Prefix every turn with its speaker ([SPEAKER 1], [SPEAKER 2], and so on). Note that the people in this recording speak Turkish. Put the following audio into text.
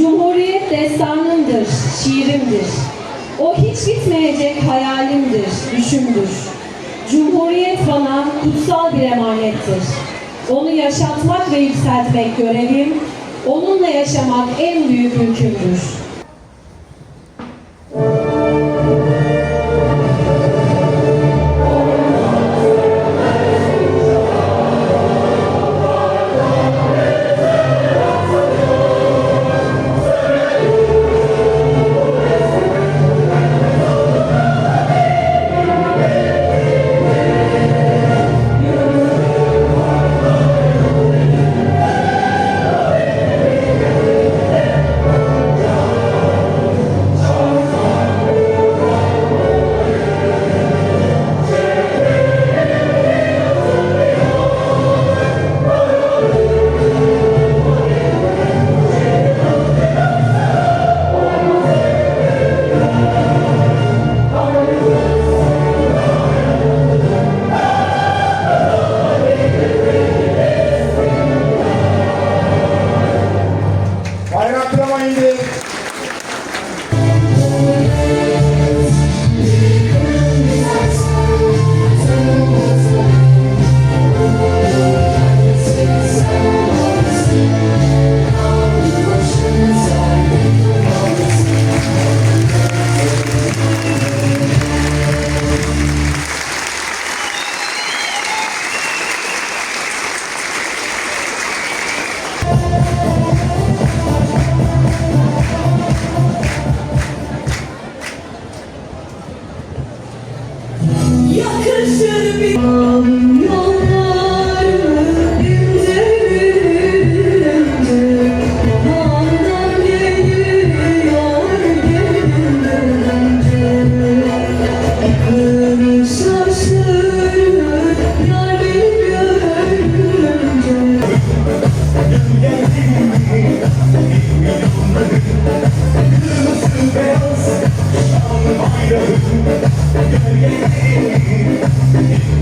[SPEAKER 1] Cumhuriyet destanımdır, şiirimdir. O hiç bitmeyecek hayalimdir, düşümdür. Cumhuriyet bana kutsal bir emanettir. Onu yaşatmak ve yükseltmek görevim, onunla yaşamak en büyük hükümdür.